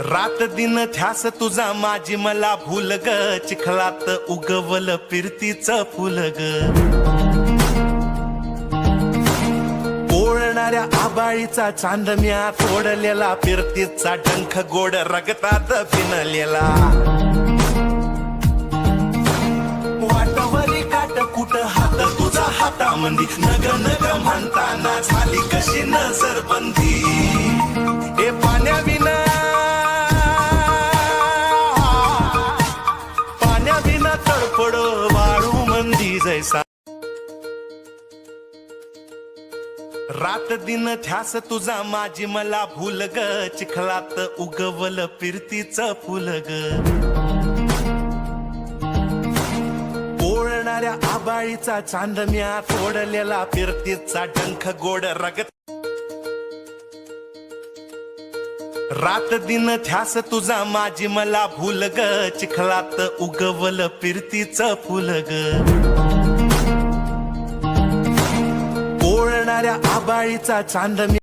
रात दिन ध्यास तुझा माझी मला भूल ग. चिखलात उगवल फिरतीच फुल ग. ओळणाऱ्या आबाळीचा चांदम्या तोडलेला फिरतीचा डंख गोड रगतात फिनलेला वाटावरी काट कुट हात तुझा हातामंदी. नग नग म्हणताना झाली कशी नजरबंदी. पाण्याविना वाळू मंदी जैसा. रात दिन ध्यास तुझा माझी मला भूल ग. चिखलात उगवल फिरतीच फुल ग. ओळणाऱ्या आबाळीचा चांदम्या तोडलेला फिरतीचा डंख गोड रगत. रात दिन ध्यास तुझा माझी मला भूल ग. चिखलात उगवल फिरतीच फुल ग. ओळणाऱ्या आबाळीचा चांद